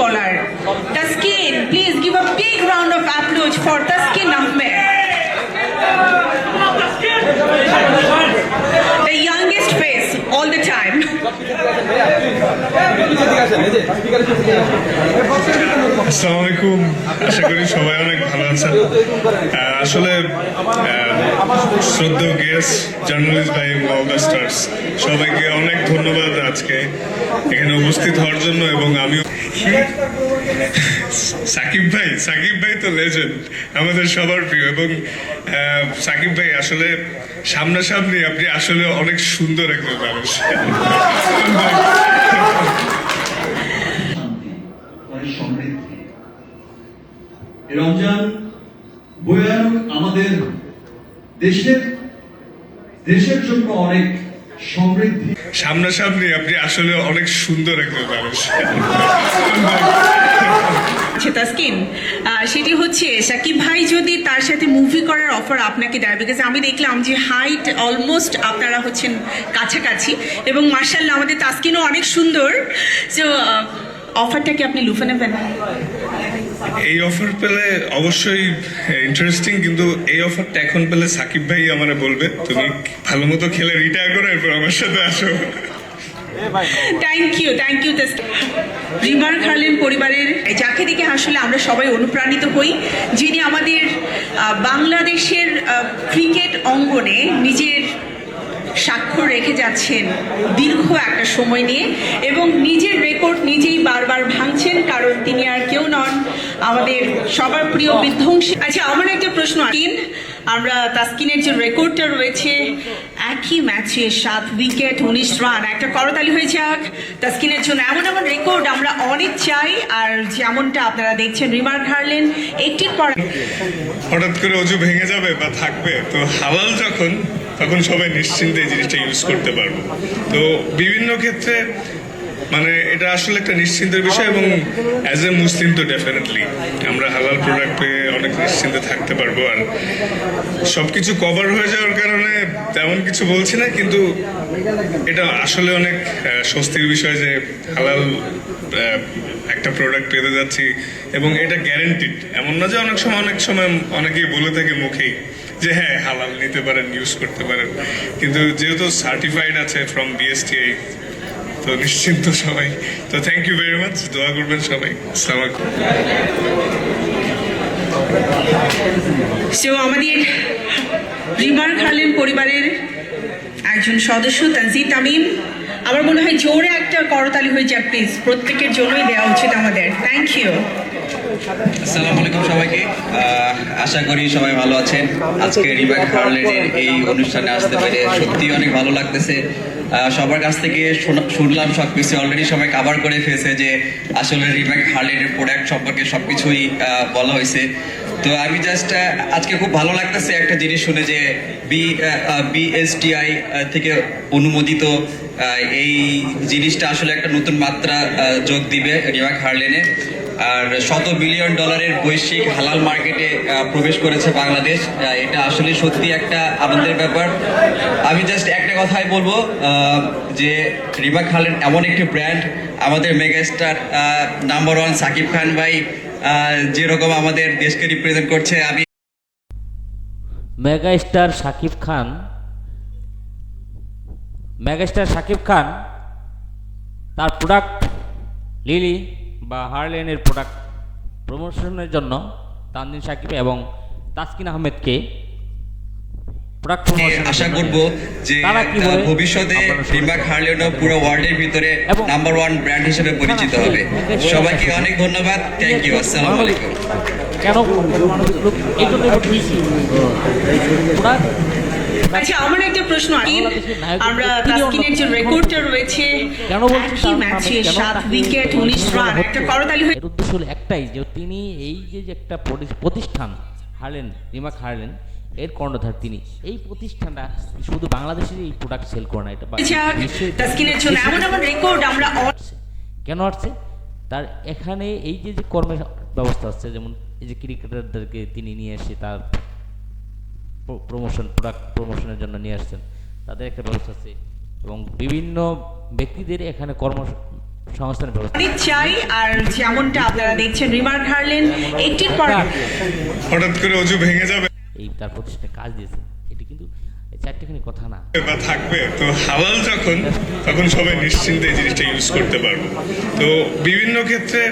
বলার Taskin please give a big round of applause for Taskin Ahmed the youngest face all the time. আসসালামু আলাইকুম আশা করি সবাই অনেক ভালো আছেন। আসলে শ্রদ্ধেয় গেস্ট জার্নালিস্ট ভাই মৌকা স্টার্স সবাইকে অনেক ধন্যবাদ আজকে এখানে উপস্থিত হওয়ার জন্য এবং আমিও সাকিব ভাই সাকিব ভাই তো লেজেন্ড আমাদের সবার প্রিয়। এবং সাকিব ভাই আসলে সামনাসামনি আপনি আসলে অনেক সুন্দর একজন মানুষ। রমজান বয়ে আনুক আমাদের দেশের দেশের জন্য অনেক সমৃদ্ধি। সামনাসামনি আপনি আসলে অনেক সুন্দর একজন মানুষ। তাসকিন আহ, সেটি হচ্ছে সাকিব ভাই যদি তার সাথে মুভি করার অফার আপনাকে দেয় বিকজ আমি দেখলাম যে হাইট অলমোস্ট আপনারা হচ্ছেন কাছাকাছি এবং মার্শাল্লাহ আমাদের তাসকিনও অনেক সুন্দর। সো অফারটা কি আপনি লুফে নেবেন? এই অফার পেলে অবশ্যই ইন্টারেস্টিং কিন্তু এই অফারটা এখন পেলে সাকিব ভাই আমারে বলবে তুমি ভালো মতো খেলে রিটায়ার করো এরপর আমার সাথে আসো। থ্যাংক ইউ থ্যাংক ইউ রিমার খার্লেন পরিবারের যাকে দেখে আসলে আমরা সবাই অনুপ্রাণিত হই, যিনি আমাদের বাংলাদেশের ক্রিকেট অঙ্গনে নিজের স্বাক্ষর রেখে যাচ্ছেন দীর্ঘ একটা সময় নিয়ে এবং নিজের রেকর্ড নিজেই বারবার ভাঙছেন, কারণ তিনি আর কেউ নন। আমাদের সবার প্রিয় বিধ্বংসী। আচ্ছা আমার একটা প্রশ্ন। তিন, আমরা তাসকিনের যে রেকর্ডটা রয়েছে, একই ম্যাচে সাত উইকেট উনিশ রান একটা করতালি হয়ে যাক তাসকিনের জন্য। এমন এমন রেকর্ড আমরা অনেক চাই, আর যেমনটা আপনারা দেখছেন রিমার্ক হারলেন, একটির পর হঠাৎ করে অজু ভেঙে যাবে বা থাকবে, তো হালাল যখন, তখন সবাই নিশ্চিন্তে এই জিনিসটা ইউজ করতে পারব। তো বিভিন্ন ক্ষেত্রে মানে এটা আসলে একটা নিশ্চিন্তের বিষয় এবং অ্যাজ এ মুসলিম তো ডেফিনেটলি আমরা হালাল প্রোডাক্ট পেয়ে অনেক নিশ্চিন্তে থাকতে পারব আর সবকিছু কভার হয়ে যাওয়ার কারণে তেমন কিছু বলছি না, কিন্তু এটা আসলে অনেক স্বস্তির বিষয় যে হালাল একটা প্রোডাক্ট পেতে যাচ্ছি এবং এটা গ্যারেন্টিড এমন না যে অনেক সময় অনেক সময় অনেকেই বলে থাকে মুখেই যে হ্যাঁ হালাল নিতে পারেন ইউজ করতে পারেন। কিন্তু যেহেতু সার্টিফাইড আছে ফ্রম বিএসটিআই তো নিশ্চিন্ত সবাই। তো থ্যাংক ইউ ভেরি মাচ দোয়া করবেন সবাই। সালাম সো আমাদের রিমার খালেন পরিবারের একজন সদস্য তানজিদ তামিম। আমার মনে হয় জোরে একটা করতালি হয়ে যাক প্লিজ প্রত্যেকের জন্যই দেওয়া উচিত আমাদের। থ্যাংক ইউ আসসালামু সবাইকে। আশা করি সবাই ভালো আছেন। আজকে রিবাক হার্লেনের এই অনুষ্ঠানে আসতে পেরে সত্যি অনেক ভালো লাগতেছে। সবার কাছ থেকে শোনা- শুনলাম অলরেডি সবাই কাভার করে যে আসলে হার্লেনের প্রোডাক্ট সম্পর্কে সবকিছুই বলা হয়েছে। তো আমি জাস্ট আজকে খুব ভালো লাগতেছে একটা জিনিস শুনে যে বি বিএসটিআই থেকে অনুমোদিত এই জিনিসটা আসলে একটা নতুন মাত্রা যোগ দিবে রিবাক হার্লেনে। আর শত বিলিয়ন ডলারের বৈশ্বিক হালাল মার্কেটে প্রবেশ করেছে বাংলাদেশ। এটা আসলে সত্যি একটা আনন্দের ব্যাপার। আমি জাস্ট একটা কথাই বলব যে রিবাক হালেন এমন একটি ব্র্যান্ড আমাদের megastar number one Shakib Khan ভাই যেরকম আমাদের দেশকে রিপ্রেজেন্ট করছে। আমি মেগাস্টার শাকিব খান মেগাস্টার শাকিব খান তার প্রোডাক্ট লিলি বা হারলেনের প্রোডাক্ট প্রমোশনের জন্য তানদিন সাকিব এবং তাসকিন আহমেদকে প্রোডাক্ট আশা করব যে ভবিষ্যতে আপনারা শুনুন। পুরো ওয়ার্ল্ডের ভিতরে নাম্বার ওয়ান ব্র্যান্ড হিসেবে পরিচিত হবে। সবাইকে অনেক ধন্যবাদ। থ্যাংক ইউ আসসালামু আলাইকুম। কেন? এই জন্য প্রোডাক্ট আচ্ছা আমার একটা প্রশ্ন আমরা তাসকিনের যে রেকর্ডটা রয়েছে কেন বলছি ম্যাচে নামে? কেন সাত তাকে উইকেট উনিশ রান একটা করতালি এর উদ্দেশ্য হলো একটাই যে তিনি এই যে একটা প্রতিষ্ঠান হারলেন রিমাক হারলেন এর কর্ণধার তিনি। এই প্রতিষ্ঠানটা শুধু বাংলাদেশের এই প্রোডাক্ট সেল করে না এটা তাসকিনের জন্য এমন এমন রেকর্ড আমরা কেন আসছে? তার এখানে এই যে যে কর্মের ব্যবস্থা আছে যেমন এই যে ক্রিকেটারদেরকে তিনি নিয়ে এসে তার প্রমোশন প্রোডাক্ট প্রমোশনের জন্য নিয়ে আসছেন। তাদের একটা ব্যবস্থা আছে এবং বিভিন্ন ব্যক্তিদের এখানে কর্ম সংস্থানের ব্যবস্থা চাই আর যেমনটা আপনারা দেখছেন রিমার্ক হারলেন একটির পর হঠাৎ করে অজু ভেঙে যাবে। এই তার প্রতিষ্ঠানে কাজ দিয়েছে। এটি কিন্তু চারটেখানি কথা না। বা থাকবে। তো হালাল যখন তখন সবাই নিশ্চিন্তে এই জিনিসটা ইউজ করতে পারব। তো বিভিন্ন ক্ষেত্রে